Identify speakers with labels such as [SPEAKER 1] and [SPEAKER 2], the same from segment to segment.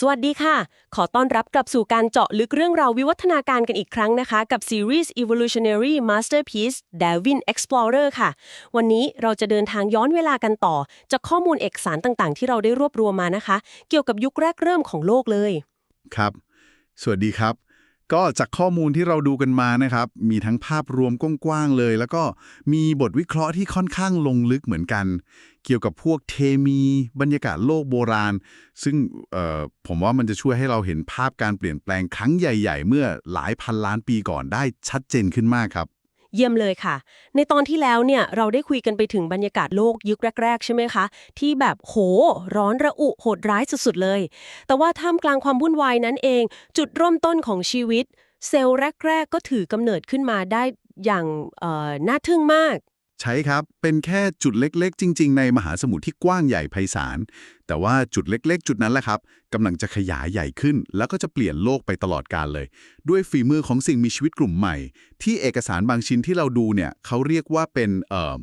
[SPEAKER 1] สวัสดีค่ะ ขอต้อนรับกลับสู่การเจาะลึกเรื่องราววิวัฒนาการกันอีกครั้งนะคะ กับซีรีส์ Evolutionary Masterpiece Darwin Explorer ค่ะ วันนี้เราจะเดินทางย้อนเวลากันต่อ จากข้อมูลเอกสารต่างๆ ที่เราได้รวบรวมมานะคะ เกี่ยวกับยุคแรกเริ่มของโลกเลย
[SPEAKER 2] ครับ สวัสดีครับ ก็จากข้อมูลที่เราดูกันมานะครับ มีทั้งภาพรวมกว้างๆเลย แล้วก็มีบทวิเคราะห์ที่ค่อนข้างลงลึกเหมือนกัน เกี่ยวกับพวกเทมีบรรยากาศโลกโบราณ ซึ่งผมว่ามันจะช่วยให้เราเห็นภาพการเปลี่ยนแปลงครั้งใหญ่ ๆ เมื่อหลายพันล้านปีก่อนได้ชัดเจนขึ้นมากครับ
[SPEAKER 1] เยี่ยมเลยค่ะ ในตอนที่แล้วเนี่ยเราได้คุยกันไปถึงบรรยากาศโลกยุคแรก ๆ ใช่ไหมคะ ที่แบบโห ร้อนระอุโหดร้ายสุดๆเลย แต่ว่าท่ามกลางความวุ่นวายนั้นเอง จุดเริ่มต้นของชีวิต เซลล์แรก ๆ ก็ถือกำเนิดขึ้นมาได้อย่างน่าทึ่งมาก
[SPEAKER 2] ใช่ครับ เป็นแค่จุดเล็กๆ จริง ๆ ในมหาสมุทรที่กว้างใหญ่ไพศาล แต่ว่าจุดเล็กๆ จุดนั้นแหละครับกำลังจะขยายใหญ่ขึ้น แล้วก็จะเปลี่ยนโลกไปตลอดกาลเลย ด้วยฝีมือของสิ่งมีชีวิตกลุ่มใหม่ ที่เอกสารบางชิ้นที่เราดูเนี่ยเขาเรียกว่าเป็นเอ่อ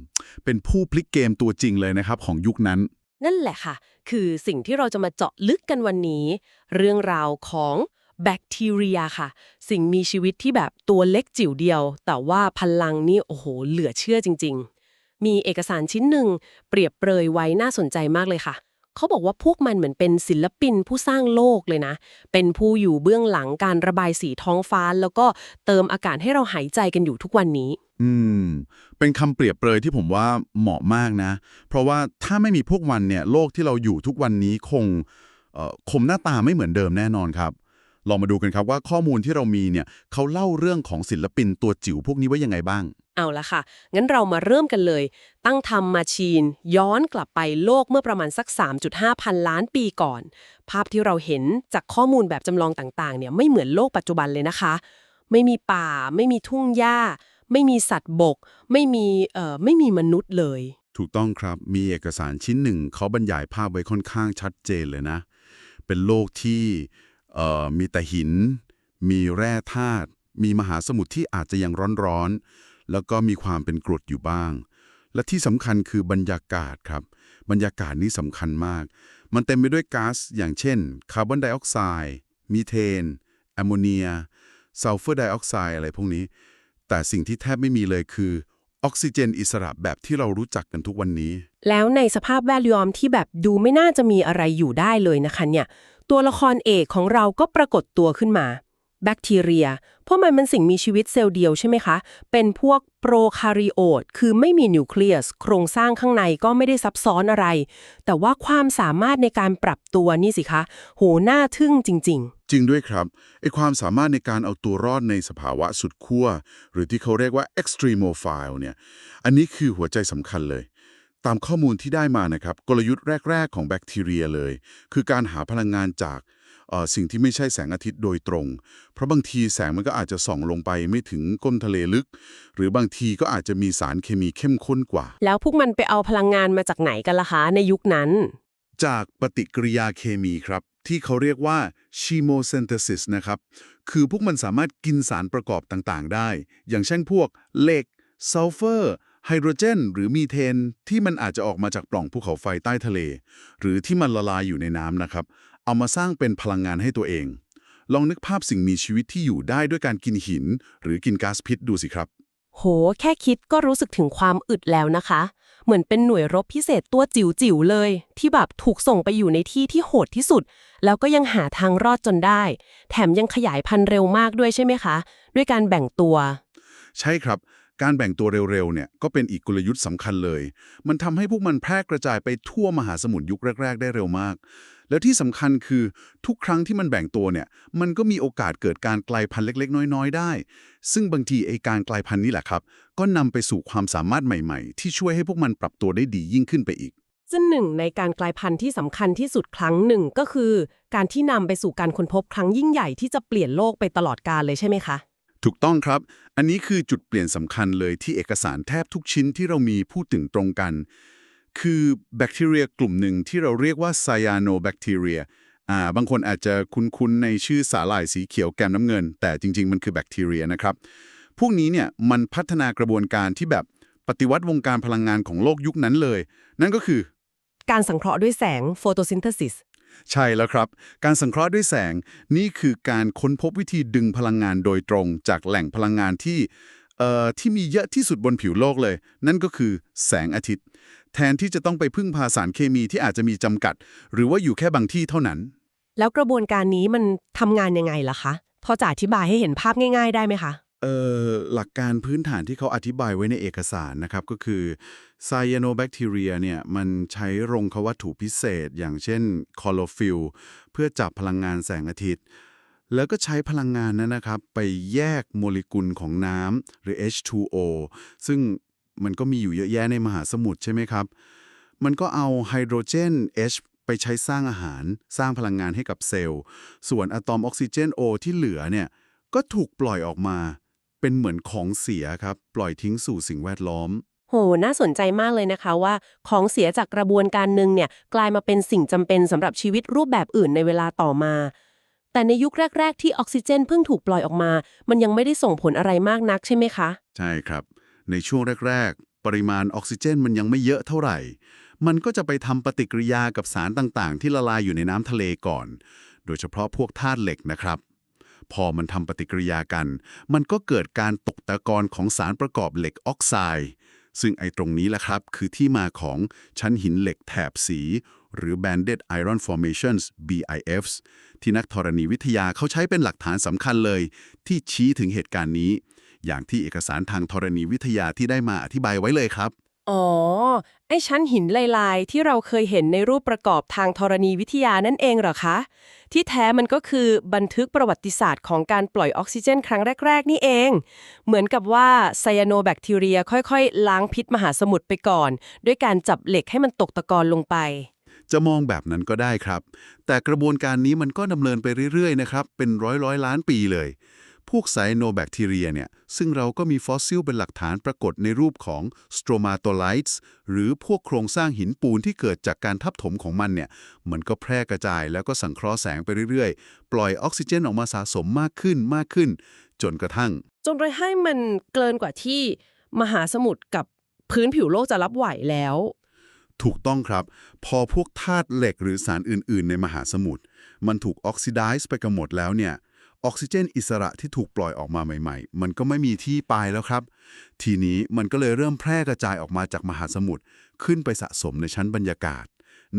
[SPEAKER 2] เป็นผู้พลิกเกมตัวจริงเลยนะครับของยุคนั้น
[SPEAKER 1] นั่นแหละค่ะ คือสิ่งที่เราจะมาเจาะลึกกันวันนี้ เรื่องราวของ แบคทีเรียค่ะ สิ่งมีชีวิตที่แบบตัวเล็กจิ๋วเดียว แต่ว่าพลังนี่โอ้โห เหลือเชื่อจริง ๆ มีเอกสารชิ้นหนึ่งเปรียบเปรยไว้น่าสนใจมากเลยค่ะ เขาบอกว่าพวกมันเหมือนเป็นศิลปินผู้สร้างโลกเลยนะ เป็นผู้อยู่เบื้องหลังการระบายสีท้องฟ้า แล้วก็เติมอากาศให้เราหายใจกันอยู่ทุกวันนี้
[SPEAKER 2] อืม เป็นคำเปรียบเปรยที่ผมว่าเหมาะมากนะ เพราะว่าถ้าไม่มีพวกมันเนี่ยโลกที่เราอยู่ทุกวันนี้คงเอ่อคมหน้าตาไม่เหมือนเดิมแน่นอนครับ ลองมาดูกันครับว่าข้อมูลที่เรามีเนี่ยเขาเล่าเรื่องของศิลปินตัวจิ๋วพวกนี้ไว้ยังไงบ้าง
[SPEAKER 1] เอาละค่ะ งั้นเรามาเริ่มกันเลย ตั้งทำมาชีน ย้อนกลับไปโลกเมื่อประมาณสัก 3.5 พันล้านปีก่อน ภาพที่เราเห็นจากข้อมูลแบบจำลองต่างๆ เนี่ยไม่เหมือนโลกปัจจุบันเลยนะคะ ไม่มีป่า ไม่มีทุ่งหญ้า ไม่มีสัตว์บก ไม่มีเอ่อไม่มีมนุษย์เลย
[SPEAKER 2] ถูกต้องครับ มีเอกสารชิ้นหนึ่งเขาบรรยายภาพไว้ค่อนข้างชัดเจนเลยนะ เป็นโลกที่เอ่อ มีแต่หิน มีแร่ธาตุมีมหาสมุทรที่อาจจะยังร้อนๆ แล้วก็มีความเป็นกรดอยู่บ้าง และที่สำคัญคือบรรยากาศครับ บรรยากาศนี้สำคัญมาก มันเต็มไปด้วยก๊าซอย่างเช่น คาร์บอนไดออกไซด์มีเทน แอมโมเนียซัลเฟอร์ไดออกไซด์อะไรพวกนี้ แต่สิ่งที่แทบไม่มีเลยคือออกซิเจนอิสระแบบที่เรารู้จักกันทุกวันนี้
[SPEAKER 1] แล้วในสภาพแวดล้อมที่แบบดูไม่น่าจะมีอะไรอยู่ได้เลยนะคะเนี่ย ตัวละครเอกของเราก็ปรากฏตัวขึ้นมา แบคทีเรีย เพราะมันเป็นสิ่งมีชีวิตเซลล์เดียวใช่ไหมคะ เป็นพวกโปรคาริโอต คือไม่มีนิวเคลียส โครงสร้างข้างในก็ไม่ได้ซับซ้อนอะไร แต่ว่าความสามารถในการปรับตัวนี่สิคะ โห น่าทึ่งจริง
[SPEAKER 2] จริงด้วยครับไอความสามารถในการเอาตัวรอดในสภาวะสุดขั้วหรือที่เขาเรียกว่า extremophile เนี่ย อันนี้คือหัวใจสำคัญเลย ตามข้อมูลที่ได้มานะครับกลยุทธ์แรก ๆ ของแบคทีเรียเลย คือการหาพลังงานจากเอ่อสิ่งที่ไม่ใช่แสงอาทิตย์โดยตรง เพราะบางทีแสงมันก็อาจจะส่องลงไปไม่ถึงก้นทะเลลึก หรือบางทีก็อาจจะมีสารเคมีเข้มข้นกว่า
[SPEAKER 1] ๆแล้วพวกมันไปเอาพลังงานมาจากไหนกันล่ะคะในยุคนั้น
[SPEAKER 2] จากปฏิกิริยาเคมีครับ ที่เขาเรียกว่า chemosynthesis นะครับ คือพวกมันสามารถกินสารประกอบต่างๆ ได้ อย่างเช่นพวกเหล็กซัลเฟอร์ ไฮโดรเจน หรือมีเทนที่มันอาจจะออกมาจากปล่องภูเขาไฟใต้ทะเล หรือที่มันละลายอยู่ในน้ำนะครับ เอามาสร้างเป็นพลังงานให้ตัวเอง ลองนึกภาพสิ่งมีชีวิตที่อยู่ได้ด้วยการกินหิน หรือกินก๊าซพิษดูสิครับ
[SPEAKER 1] โห แค่คิดก็รู้สึกถึงความอึดแล้วนะคะ เหมือนเป็นหน่วยรบพิเศษตัวจิ๋วๆเลย ที่แบบถูกส่งไปอยู่ในที่ที่โหดที่สุด แล้วก็ยังหาทางรอดจนได้ แถมยังขยายพันธุ์เร็วมากด้วยใช่ไหมคะ ด้วยการแบ่งตัว
[SPEAKER 2] ใช่ครับ การแบ่งตัวเร็วๆเนี่ยก็เป็นอีกกลยุทธ์สำคัญเลย มันทำให้พวกมันแพร่กระจายไปทั่วมหาสมุทรยุคแรก ๆ ได้เร็วมาก แล้วที่สำคัญคือทุกครั้งที่มันแบ่งตัวเนี่ย มันก็มีโอกาสเกิดการกลายพันธุ์เล็ก ๆ น้อย ๆ ได้ ซึ่งบางทีไอการกลายพันธุ์นี่แหละครับ ก็นำไปสู่ความสามารถใหม่ ๆ ที่ช่วยให้พวกมันปรับตัวได้ดียิ่งขึ้นไปอีก
[SPEAKER 1] ซึ่งหนึ่งในการกลายพันธุ์ที่สำคัญที่สุดครั้งหนึ่งก็คือ การที่นำไปสู่การค้นพบครั้งยิ่งใหญ่ที่จะเปลี่ยนโลกไปตลอดกาลเลยใช่ไหมคะ
[SPEAKER 2] ถูกต้องครับ อันนี้คือจุดเปลี่ยนสำคัญเลยที่เอกสารแทบทุกชิ้นที่เรามีพูดถึงตรงกัน คือแบคทีเรียกลุ่มหนึ่งที่เราเรียกว่าไซยาโนแบคทีเรียอ่าบางคนอาจจะคุ้นๆในชื่อสาหร่ายสีเขียวแกมน้ำเงิน แต่จริง ๆ มันคือแบคทีเรียนะครับ พวกนี้เนี่ยมันพัฒนากระบวนการที่แบบปฏิวัติวงการพลังงานของโลกยุคนั้นเลย นั่นก็คือ
[SPEAKER 1] การสังเคราะห์ด้วยแสง photosynthesis
[SPEAKER 2] ใช่แล้วครับ การสังเคราะห์ด้วยแสงนี่คือการค้นพบวิธีดึงพลังงานโดยตรงจากแหล่งพลังงานที่เอ่อที่มีเยอะที่สุดบนผิวโลกเลย นั่นก็คือแสงอาทิตย์ แทนที่จะต้องไปพึ่งพาสารเคมีที่อาจจะมีจำกัด หรือว่าอยู่แค่บางที่เท่านั้น
[SPEAKER 1] แล้วกระบวนการนี้มันทำงานยังไงล่ะคะ พอจะอธิบายให้เห็นภาพง่าย ๆ ได้ไหมคะ
[SPEAKER 2] หลักการพื้นฐานที่เขาอธิบายไว้ในเอกสารนะครับ ก็คือ cyanobacteria เนี่ยมันใช้รงเขาวัตถุพิเศษ อย่างเช่นคลอโรฟิลเพื่อจับพลังงานแสงอาทิตย์ แล้วก็ใช้พลังงานนั้นนะครับ ไปแยกโมเลกุลของน้ำหรือ H2O ซึ่งมันก็มีอยู่เยอะแยะในมหาสมุทรใช่ไหมครับ มันก็เอาไฮโดรเจน H ไปใช้สร้างอาหาร สร้างพลังงานให้กับเซลล์ ส่วนอะตอมออกซิเจน O ที่เหลือเนี่ยก็ถูกปล่อยออกมา เป็นเหมือนของเสียครับ ปล่อยทิ้งสู่สิ่งแวดล้อม
[SPEAKER 1] โห น่าสนใจมากเลยนะคะว่า ของเสียจากกระบวนการหนึ่งเนี่ยกลายมาเป็นสิ่งจำเป็นสำหรับชีวิตรูปแบบอื่นในเวลาต่อมา แต่ในยุคแรก ๆ ที่ออกซิเจนเพิ่งถูกปล่อยออกมา มันยังไม่ได้ส่งผลอะไรมากนักใช่ไหมคะ
[SPEAKER 2] ใช่ครับ ในช่วงแรก ๆ ปริมาณออกซิเจนมันยังไม่เยอะเท่าไหร่ มันก็จะไปทำปฏิกิริยากับสารต่างๆ ที่ละลายอยู่ในน้ำทะเลก่อน โดยเฉพาะพวกธาตุเหล็กนะครับ พอมันทำปฏิกิริยากัน มันก็เกิดการตกตะกอนของสารประกอบเหล็กออกไซด์ซึ่งไอ้ตรงนี้แหละครับคือที่มาของชั้นหินเหล็กแถบสี หรือ banded iron formations BIFs ที่นักธรณีวิทยาเขาใช้เป็นหลักฐานสำคัญเลย ที่ชี้ถึงเหตุการณ์นี้ อย่างที่เอกสารทางธรณีวิทยาที่ได้มาอธิบายไว้เลยครับ
[SPEAKER 1] อ๋อ ไอ้ชั้นหินลายๆ ที่เราเคยเห็นในรูปประกอบทางธรณีวิทยานั่นเองเหรอคะ ที่แท้มันก็คือบันทึกประวัติศาสตร์ของการปล่อยออกซิเจน ครั้งแรก ๆ นี่เอง เหมือนกับว่าไซยาโนแบคทีเรียค่อยๆ ล้างพิษมหาสมุทรไปก่อน ด้วยการจับเหล็กให้มันตกตะกอนลงไป
[SPEAKER 2] จะมองแบบนั้นก็ได้ครับ แต่กระบวนการนี้มันก็ดำเนินไปเรื่อยๆนะครับเป็นร้อยร้อยๆล้านปีเลย พวกไซโนแบคทีเรียเนี่ยซึ่งเราก็มีฟอสซิลเป็นหลักฐานปรากฏในรูปของ stromatolites หรือพวกโครงสร้างหินปูนที่เกิดจากการทับถมของมันเนี่ยมันก็แพร่กระจายแล้วก็สังเคราะห์แสงไปเรื่อยๆ ปล่อยออกซิเจนออกมาสะสมมากขึ้นมากขึ้น จนกระทั่ง
[SPEAKER 1] จนกระทั่งมันเกินกว่าที่มหาสมุทรกับพื้นผิวโลกจะรับไหวแล้ว
[SPEAKER 2] ถูกต้องครับ พอพวกธาตุเหล็กหรือสารอื่น ๆ ในมหาสมุทรมันถูกออกซิไดซ์ไปกันหมดแล้วเนี่ย ออกซิเจนอิสระที่ถูกปล่อยออกมาใหม่ ๆ มันก็ไม่มีที่ไปแล้วครับ ทีนี้มันก็เลยเริ่มแพร่กระจายออกมาจากมหาสมุทรขึ้นไปสะสมในชั้นบรรยากาศ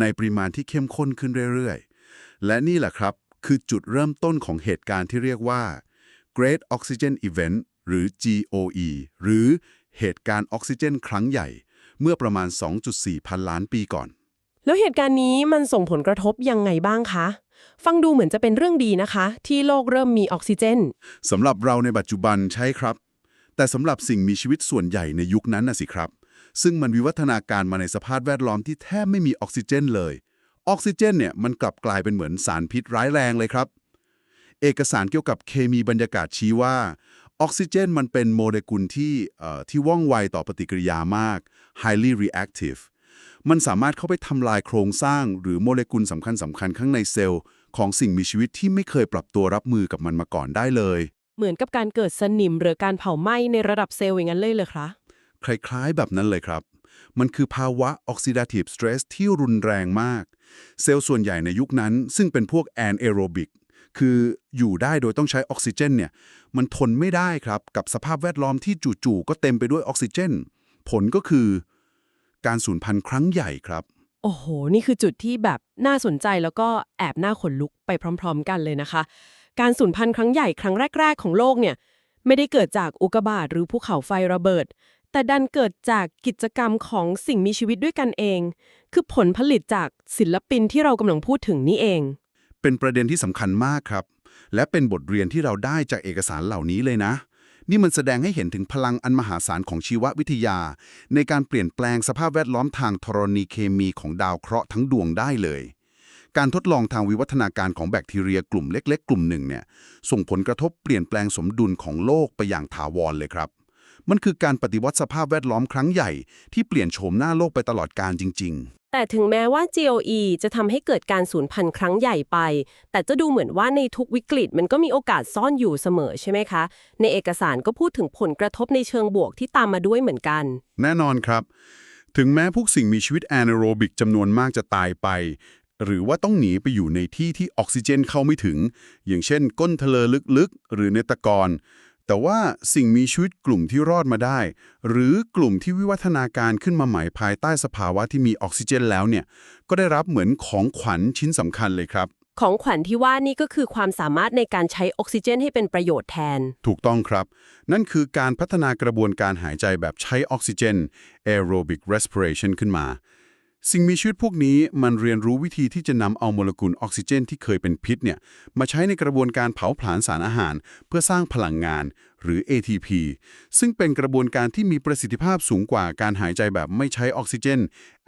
[SPEAKER 2] ในปริมาณที่เข้มข้นขึ้นเรื่อยๆ และนี่แหละครับ คือจุดเริ่มต้นของเหตุการณ์ที่เรียกว่า Great Oxygen Event หรือ GOE หรือเหตุการณ์ออกซิเจน ครั้งใหญ่ เมื่อประมาณ 2.4 พันล้านปีก่อน
[SPEAKER 1] แล้วเหตุการณ์นี้มันส่งผลกระทบยังไงบ้างคะ ฟังดูเหมือนจะเป็นเรื่องดีนะคะ ที่โลกเริ่มมีออกซิเจน
[SPEAKER 2] สำหรับเราในปัจจุบันใช่ครับ แต่สำหรับสิ่งมีชีวิตส่วนใหญ่ในยุคนั้นน่ะสิครับ ซึ่งมันวิวัฒนาการมาในสภาพแวดล้อมที่แทบไม่มีออกซิเจนเลยออกซิเจนเนี่ยมันกลับกลายเป็นเหมือนสารพิษร้ายแรงเลยครับ เอกสารเกี่ยวกับเคมีบรรยากาศชี้ว่า ออกซิเจนมันเป็นโมเลกุลที่ที่ว่องไวต่อปฏิกิริยามาก highly reactive มันสามารถเข้าไปทำลายโครงสร้างหรือโมเลกุลสำคัญสำคัญๆข้างในเซลล์ ของสิ่งมีชีวิตที่ไม่เคยปรับตัวรับมือกับมันมาก่อนได้เลย
[SPEAKER 1] เหมือนกับการเกิดสนิมหรือการเผาไหม้ในระดับเซลล์อย่างนั้นเลยเลยคะ
[SPEAKER 2] คล้ายๆ แบบนั้นเลยครับ มันคือภาวะ oxidative stress ที่รุนแรงมาก เซลล์ส่วนใหญ่ในยุคนั้น ซึ่งเป็นพวก anaerobic คืออยู่ได้โดยต้องใช้ออกซิเจนเนี่ยมันทนไม่ได้ครับกับสภาพแวดล้อมที่จู่ๆก็เต็มไปด้วยออกซิเจน ผลก็คือ การสูญพันธุ์ครั้งใหญ่ครับ
[SPEAKER 1] โอ้โห นี่คือจุดที่แบบน่าสนใจแล้วก็แอบน่าขนลุกไปพร้อม ๆ กันเลยนะคะ การสูญพันธุ์ครั้งใหญ่ครั้งแรก ๆ ของโลกเนี่ยไม่ได้เกิดจากอุกกาบาตหรือภูเขาไฟระเบิด แต่ดันเกิดจากกิจกรรมของสิ่งมีชีวิตด้วยกันเอง คือผลผลิตจากศิลปินที่เรากำลังพูดถึงนี่เอง
[SPEAKER 2] เป็นประเด็นที่สำคัญมากครับ และเป็นบทเรียนที่เราได้จากเอกสารเหล่านี้เลยนะ นี่มันแสดงให้เห็นถึงพลังอันมหาศาลของชีววิทยา ในการเปลี่ยนแปลงสภาพแวดล้อมทางธรณีเคมีของดาวเคราะห์ทั้งดวงได้เลย การทดลองทางวิวัฒนาการของแบคทีเรียกลุ่มเล็ก ๆ กลุ่มหนึ่งเนี่ยส่งผลกระทบเปลี่ยนแปลงสมดุลของโลกไปอย่างถาวรเลยครับ มันคือการปฏิวัติสภาพแวดล้อมครั้งใหญ่ที่เปลี่ยนโฉมหน้าโลกไปตลอดกาลจริง ๆ
[SPEAKER 1] แต่ถึงแม้ว่า GOE จะทำให้เกิดการสูญพันธุ์ครั้งใหญ่ไป แต่จะดูเหมือนว่าในทุกวิกฤตมันก็มีโอกาสซ่อนอยู่เสมอใช่ไหมคะ ในเอกสารก็พูดถึงผลกระทบในเชิงบวกที่ตามมาด้วยเหมือนกัน
[SPEAKER 2] แน่นอนครับ ถึงแม้พวกสิ่งมีชีวิตแอนาโรบิกจำนวนมากจะตายไป หรือว่าต้องหนีไปอยู่ในที่ที่ออกซิเจนเข้าไม่ถึง อย่างเช่น ก้นทะเลลึกๆ หรือในตะกอน แต่ว่าสิ่งมีชีวิตกลุ่มที่รอดมาได้ หรือกลุ่มที่วิวัฒนาการขึ้นมาใหม่ภายใต้สภาวะที่มีออกซิเจนแล้วเนี่ยก็ได้รับเหมือนของขวัญชิ้นสำคัญเลยครับ
[SPEAKER 1] ของขวัญที่ว่านี่ก็คือความสามารถในการใช้ออกซิเจนให้เป็นประโยชน์แทน
[SPEAKER 2] ถูกต้องครับ นั่นคือการพัฒนากระบวนการหายใจแบบใช้ออกซิเจน aerobic respiration ขึ้นมา สิ่งมีชีวิตพวกนี้มันเรียนรู้วิธีที่จะนำเอาโมเลกุลออกซิเจนที่เคยเป็นพิษเนี่ยมาใช้ในกระบวนการเผาผลาญสารอาหาร เพื่อสร้างพลังงาน หรือ ATP ซึ่งเป็นกระบวนการที่มีประสิทธิภาพสูงกว่าการหายใจแบบไม่ใช้ออกซิเจน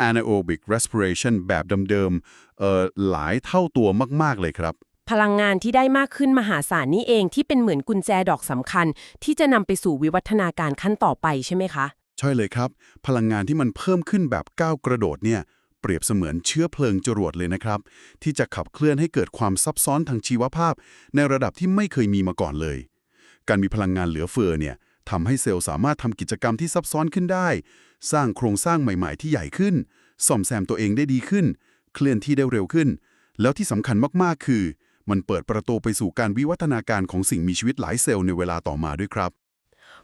[SPEAKER 2] anaerobic respiration แบบเดิมๆเอ่อหลายเท่าตัวมากๆเลยครับ
[SPEAKER 1] พลังงานที่ได้มากขึ้นมหาศาลนี่เองที่เป็นเหมือนกุญแจดอกสำคัญ ที่จะนำไปสู่วิวัฒนาการขั้นต่อไปใช่ไหมคะ
[SPEAKER 2] ใช่เลยครับ พลังงานที่มันเพิ่มขึ้นแบบก้าวกระโดดเนี่ยเปรียบเสมือนเชื้อเพลิงจรวดเลยนะครับ ที่จะขับเคลื่อนให้เกิดความซับซ้อนทางชีวภาพ ในระดับที่ไม่เคยมีมาก่อนเลย การมีพลังงานเหลือเฟือเนี่ยทำให้เซลล์สามารถทำกิจกรรมที่ซับซ้อนขึ้นได้ สร้างโครงสร้างใหม่ ๆ ที่ใหญ่ขึ้น ซ่อมแซมตัวเองได้ดีขึ้น เคลื่อนที่ได้เร็วขึ้น แล้วที่สำคัญมากๆ คือ มันเปิดประตูไปสู่การวิวัฒนาการของสิ่งมีชีวิตหลายเซลล์ในเวลาต่อมาด้วยครับ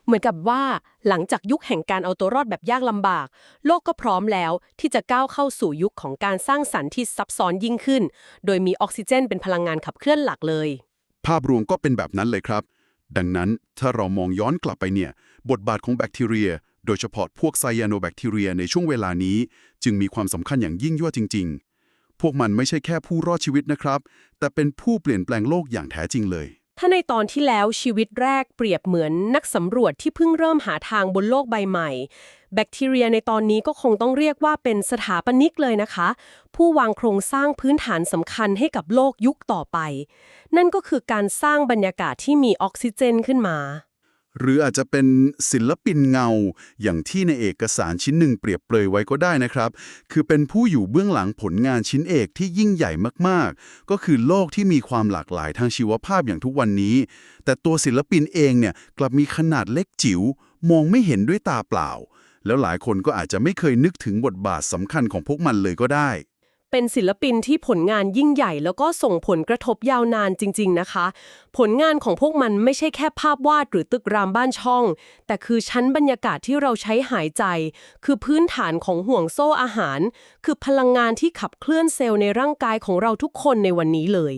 [SPEAKER 1] เหมือนกับว่าหลังจากยุคแห่งการเอาตัวรอดแบบยากลำบาก โลกก็พร้อมแล้วที่จะก้าวเข้าสู่ยุคของการสร้างสรรค์ที่ซับซ้อนยิ่งขึ้น โดยมีออกซิเจนเป็นพลังงานขับเคลื่อนหลักเลย
[SPEAKER 2] ภาพรวมก็เป็นแบบนั้นเลยครับ ดังนั้นถ้าเรามองย้อนกลับไปเนี่ย บทบาทของแบคทีเรีย โดยเฉพาะพวกไซยาโนแบคทีเรียในช่วงเวลานี้ จึงมีความสำคัญอย่างยิ่งยวดจริง ๆ พวกมันไม่ใช่แค่ผู้รอดชีวิตนะครับ แต่เป็นผู้เปลี่ยนแปลงโลกอย่างแท้จริงเลย
[SPEAKER 1] ถ้าในตอนที่แล้วชีวิตแรกเปรียบเหมือนนักสำรวจที่เพิ่งเริ่มหาทางบนโลกใบใหม่ แบคทีเรียในตอนนี้ก็คงต้องเรียกว่าเป็นสถาปนิกเลยนะคะ ผู้วางโครงสร้างพื้นฐานสำคัญให้กับโลกยุคต่อไป นั่นก็คือการสร้างบรรยากาศที่มีออกซิเจนขึ้นมา
[SPEAKER 2] หรืออาจจะเป็นศิลปินเงา อย่างที่ในเอกสารชิ้นหนึ่งเปรียบเปรยไว้ก็ได้นะครับ คือเป็นผู้อยู่เบื้องหลังผลงานชิ้นเอกที่ยิ่งใหญ่มากๆ ก็คือโลกที่มีความหลากหลายทางชีวภาพอย่างทุกวันนี้ แต่ตัวศิลปินเองเนี่ยกลับมีขนาดเล็กจิ๋วมองไม่เห็นด้วยตาเปล่า แล้วหลายคนก็อาจจะไม่เคยนึกถึงบทบาทสำคัญของพวกมันเลยก็ได้
[SPEAKER 1] เป็นศิลปินที่ผลงานยิ่งใหญ่ แล้วก็ส่งผลกระทบยาวนานจริง ๆนะคะ ผลงานของพวกมันไม่ใช่แค่ภาพวาดหรือตึกรามบ้านช่อง แต่คือชั้นบรรยากาศที่เราใช้หายใจ คือพื้นฐานของห่วงโซ่อาหาร คือพลังงานที่ขับเคลื่อนเซลล์ในร่างกายของเราทุกคนในวันนี้เลย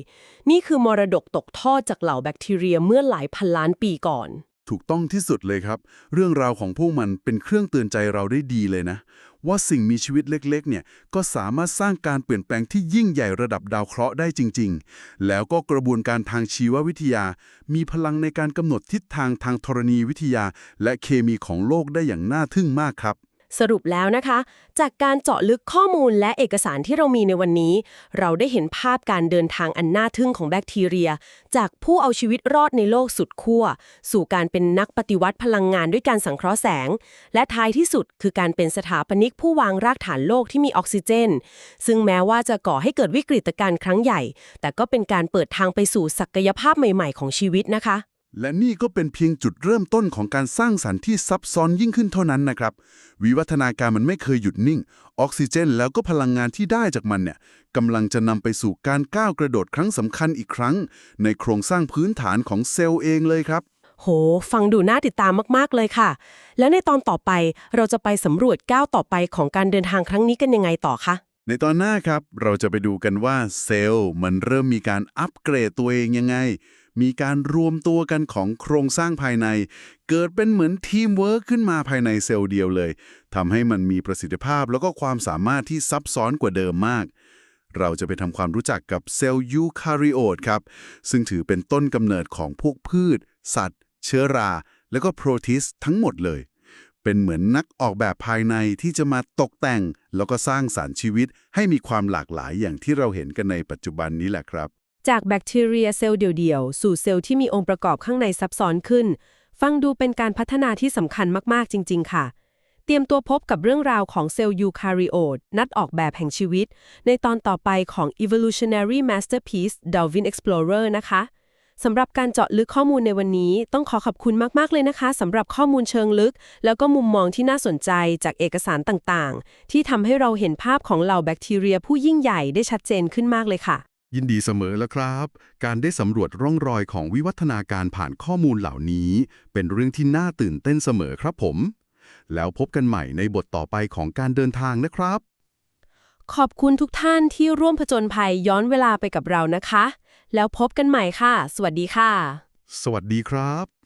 [SPEAKER 1] นี่คือมรดกตกทอดจากเหล่าแบคทีเรียเมื่อหลายพันล้านปีก่อน
[SPEAKER 2] ถูกต้องที่สุดเลยครับ เรื่องราวของพวกมันเป็นเครื่องเตือนใจเราได้ดีเลยนะ ว่าสิ่งมีชีวิตเล็กๆ เนี่ย ก็สามารถสร้างการเปลี่ยนแปลงที่ยิ่งใหญ่ระดับดาวเคราะห์ได้จริง ๆ แล้วก็กระบวนการทางชีววิทยา มีพลังในการกำหนดทิศทางทางธรณีวิทยา และเคมีของโลกได้อย่างน่าทึ่งมากครับ
[SPEAKER 1] สรุปแล้วนะคะ จากการเจาะลึกข้อมูลและเอกสารที่เรามีในวันนี้ เราได้เห็นภาพการเดินทางอันน่าทึ่งของแบคทีเรีย จากผู้เอาชีวิตรอดในโลกสุดขั้วสู่การเป็นนักปฏิวัติพลังงานด้วยการสังเคราะห์แสง และท้ายที่สุดคือการเป็นสถาปนิกผู้วางรากฐานโลกที่มีออกซิเจน ซึ่งแม้ว่าจะก่อให้เกิดวิกฤตการณ์ครั้งใหญ่ แต่ก็เป็นการเปิดทางไปสู่ศักยภาพใหม่ ๆ ของชีวิตนะคะ
[SPEAKER 2] และนี่ก็เป็นเพียงจุดเริ่มต้นของการสร้างสรรค์ที่ซับซ้อนยิ่งขึ้นเท่านั้นนะครับ วิวัฒนาการมันไม่เคยหยุดนิ่ง ออกซิเจนแล้วก็พลังงานที่ได้จากมันเนี่ยกำลังจะนำไปสู่การก้าวกระโดดครั้งสำคัญอีกครั้ง ในโครงสร้างพื้นฐานของเซลล์เองเลยครับ
[SPEAKER 1] โห ฟังดูน่าติดตามมาก ๆ เลยค่ะ แล้วในตอนต่อไปเราจะไปสำรวจก้าวต่อไปของการเดินทางครั้งนี้กันยังไงต่อคะ
[SPEAKER 2] ในตอนหน้าครับ เราจะไปดูกันว่าเซลล์มันเริ่มมีการอัปเกรดตัวเองยังไง มีการรวมตัวกันของโครงสร้างภายใน เกิดเป็นเหมือนทีมเวิร์คขึ้นมาภายในเซลล์เดียวเลยทำให้มันมีประสิทธิภาพแล้วก็ความสามารถที่ซับซ้อนกว่าเดิมมาก เราจะไปทำความรู้จักกับเซลล์ยูคาริโอตครับ ซึ่งถือเป็นต้นกำเนิดของพวกพืช สัตว์ เชื้อรา แล้วก็โปรตีสทั้งหมดเลยเป็นเหมือนนักออกแบบภายในที่จะมาตกแต่ง แล้วก็สร้างสารรค์ชีวิตให้มีความหลากหลายอย่างที่เราเห็นกันในปัจจุบันนี้แหละครับ
[SPEAKER 1] จากแบคทีเรียเซลล์เดี่ยวๆ สู่เซลล์ที่มีองค์ประกอบข้างในซับซ้อนขึ้น ฟังดูเป็นการพัฒนาที่สำคัญมากๆจริง ๆ ค่ะ เตรียมตัวพบกับเรื่องราวของเซลล์ยูคาริโอตนัดออกแบบแห่งชีวิต ในตอนต่อไปของ Evolutionary Masterpiece Darwin Explorer นะคะสำหรับการเจาะลึกข้อมูลในวันนี้ ต้องขอขอบคุณมาก ๆ เลยนะคะสำหรับข้อมูลเชิงลึก แล้วก็มุมมองที่น่าสนใจจากเอกสารต่างๆ ที่ทำให้เราเห็นภาพของเหล่าแบคทีเรียผู้ยิ่งใหญ่ได้ชัดเจนขึ้นมากเลยค่ะ
[SPEAKER 2] ยินดีเสมอแล้วครับ การได้สำรวจร่องรอยของวิวัฒนาการผ่านข้อมูลเหล่านี้ เป็นเรื่องที่น่าตื่นเต้นเสมอครับผม แล้วพบกันใหม่ในบทต่อไปของการเดินทางนะครับ
[SPEAKER 1] ขอบคุณทุกท่านที่ร่วมผจญภัยย้อนเวลาไปกับเรานะคะ แล้วพบกันใหม่ค่ะ สวัสดีค่ะ
[SPEAKER 2] สวัสดีครับ